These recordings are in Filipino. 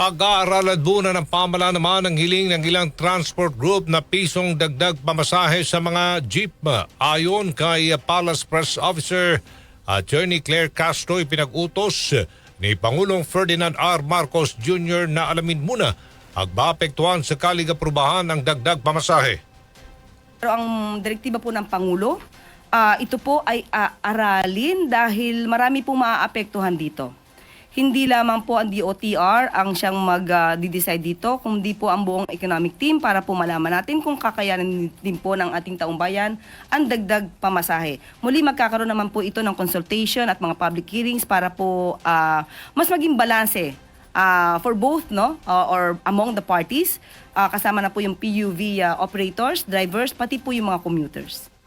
Pag-aaralan muna ng pamalaan naman ang hiling ng ilang transport group na pisong dagdag pamasahe sa mga jeep. Ayon kay Palace Press Officer Attorney Claire Castro, ipinag-utos ni Pangulong Ferdinand R. Marcos Jr. na alamin muna ang maapektuhan sa kaligaprubahan ang dagdag pamasahe. Pero ang direktiba po ng Pangulo, ah, ito po ay ah, aralin dahil marami pong maaapektuhan dito. Hindi lamang po ang DOTR ang siyang mag-decide dito, kundi po ang buong economic team para po malaman natin kung kakayanin din po ng ating taong bayan ang dagdag pamasahe. Muli magkakaroon naman po ito ng consultation at mga public hearings para po ah, mas maging balanse uh, for both no uh, or among the parties uh, kasama na po yung PUV uh, operators, drivers pati po yung mga commuters.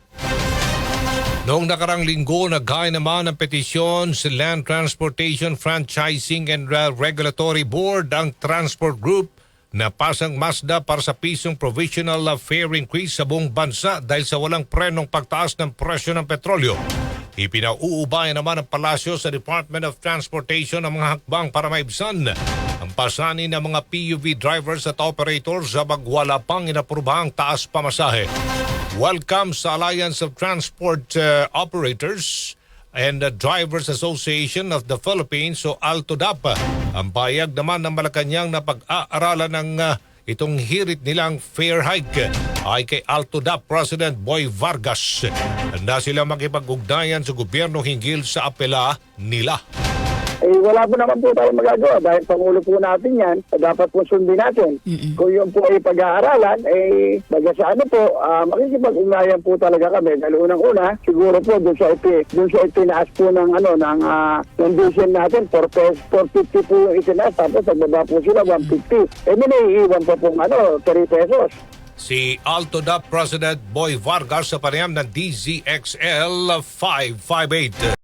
Noong nakarang linggo, naghaya naman ng petisyon sa Land Transportation Franchising and Regulatory Board ang Transport Group na pasang Mazda para sa pisong provisional fare increase sa buong bansa dahil sa walang prenong pagtaas ng presyo ng petrolyo. Ipinauubayan naman ng palasyo sa Department of Transportation ang mga hakbang para maibsan ang pasanin ng mga PUV drivers at operators sa magwala pang inaprubahang taas pamasahe. Welcome Alliance of Transport uh, Operators and the Drivers Association of the Philippines o ALTODAP. Ang payag naman ng Malacanang na pag-aaralan ng uh, itong hirit nilang fair hike ay kay ALTODAP President Boy Vargas. Handa sila makipag-ugnayan sa gobyerno hinggil sa apela nila. Eh wala po naman po tayo magagawa dahil Pangulo po natin yan, dapat po sundin natin. Kung yun po ay pag-aaralan, eh baga sa ano po, uh, makikipag-ugnayan po talaga kami. Dahil unang-una, siguro po doon sa ipi, doon sa itinaas po ng ano, ng uh, condition natin, 4 pesos, 450 po yung itinaas, tapos nagbaba po sila 150. Eh may naiiwan pa pong ano, 3 pesos. Si ALTODAP President Boy Vargas sa panayam ng DZXL 558.